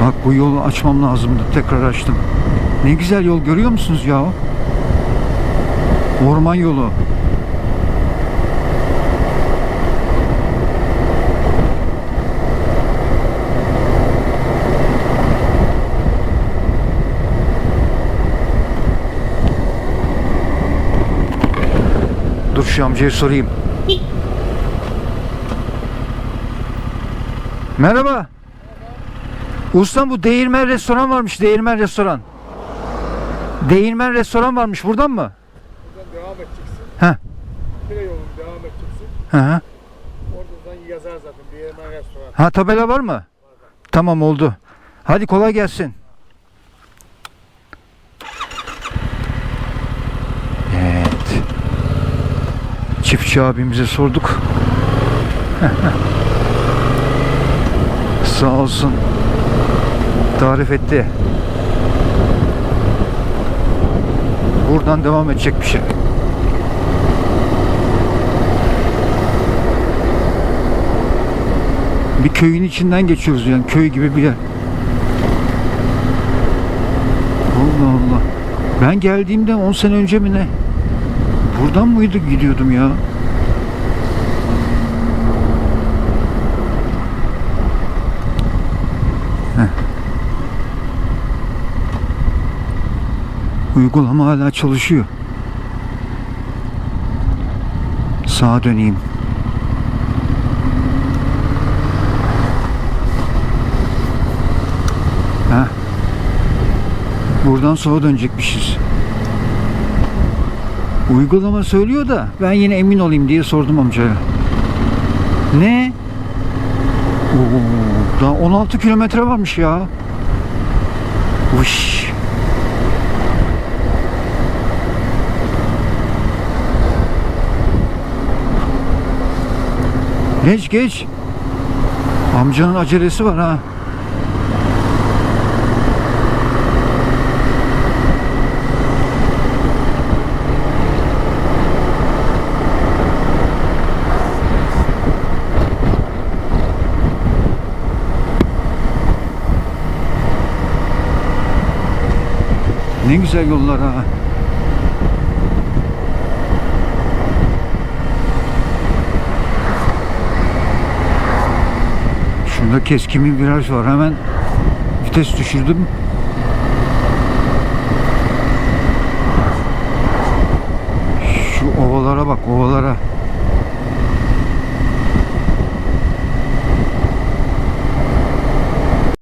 Bak bu yolu açmam lazımdı. Tekrar açtım. Ne güzel yol görüyor musunuz ya? Orman yolu. Dur şu amcaya sorayım. Merhaba. Ustam bu Değirmen restoran varmış. Değirmen restoran. Değirmen restoran varmış. Buradan mı? Buradan devam edeceksin. Heh. Kire yolunu devam edeceksin. Hı hı. Oradan yazar zaten bir yemen restoran. Ha tabela var mı? Tamam oldu. Hadi kolay gelsin. Evet. Çiftçi abimize sorduk. Sağ olsun. Tarif etti. Buradan devam edecek bir şey. Bir köyün içinden geçiyoruz yani köy gibi bir yer. Allah Allah. Ben geldiğimde 10 sene önce mi ne? Buradan mıydı gidiyordum ya? Heh. Uygulama hala çalışıyor. Sağa döneyim. Ha. Buradan sola dönecekmişiz. Uygulama söylüyor da ben yine emin olayım diye sordum amcaya. Ne? Oo, daha 16 kilometre varmış ya. Uş. Geç geç. Amcanın acelesi var ha. Ne güzel yollar ha. Şurada keskin bir var. Hemen vites düşürdüm.